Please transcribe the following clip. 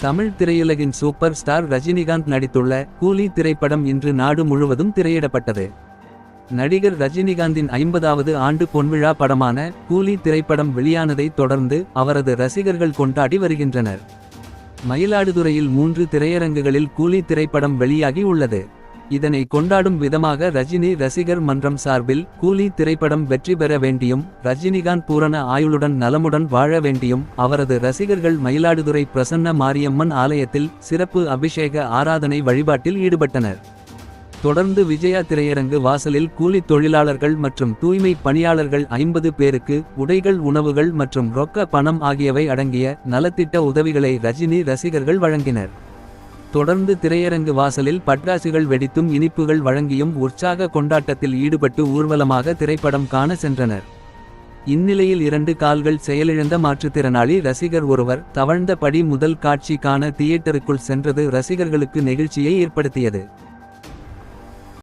தமிழ் திரையுலகின் super star Rajinikanth நடித்துள்ள கூலி திரைப்படம் இன்று நாடு முழுவதும் திரையிடப்பட்டது. நடிகர் ரஜினிகாந்தின் ஐம்பதாவது ஆண்டு பொன்விழா படமான கூலி திரைப்படம் வெளியானதைத் தொடர்ந்து அவரது ரசிகர்கள் கொண்டாடி வருகின்றனர். மயிலாடுதுறையில் மூன்று திரையரங்குகளில் கூலி திரைப்படம் வெளியாகி உள்ளது. இதனை கொண்டாடும் விதமாக ரஜினி ரசிகர் மன்றம் சார்பில் கூலி திரைப்படம் வெற்றி பெற வேண்டியும் ரஜினிகாந்த் பூரண ஆயுளுடன் நலமுடன் வாழ வேண்டியும் அவரது ரசிகர்கள் மயிலாடுதுறை பிரசன்ன மாரியம்மன் ஆலயத்தில் சிறப்பு அபிஷேக ஆராதனை வழிபாட்டில் ஈடுபட்டனர். தொடர்ந்து விஜயா திரையரங்கு வாசலில் கூலி தொழிலாளர்கள் மற்றும் தூய்மை பணியாளர்கள் ஐம்பது பேருக்கு உடைகள் உணவுகள் மற்றும் ரொக்க பணம் ஆகியவை அடங்கிய நலத்திட்ட உதவிகளை ரஜினி ரசிகர்கள் வழங்கினர். தொடர்ந்து திரையரங்கு வாசலில் பட்டாசுகள் வெடித்தும் இனிப்புகள் வழங்கியும் உற்சாக கொண்டாட்டத்தில் ஈடுபட்டு ஊர்வலமாக திரைப்படம் காண சென்றனர். இந்நிலையில் இரண்டு கால்கள் செயலிழந்த மாற்றுத்திறனாளி ரசிகர் ஒருவர் தவழ்ந்த படி முதல் காட்சி காண தியேட்டருக்குள் சென்றது ரசிகர்களுக்கு நெகிழ்ச்சியை ஏற்படுத்தியது.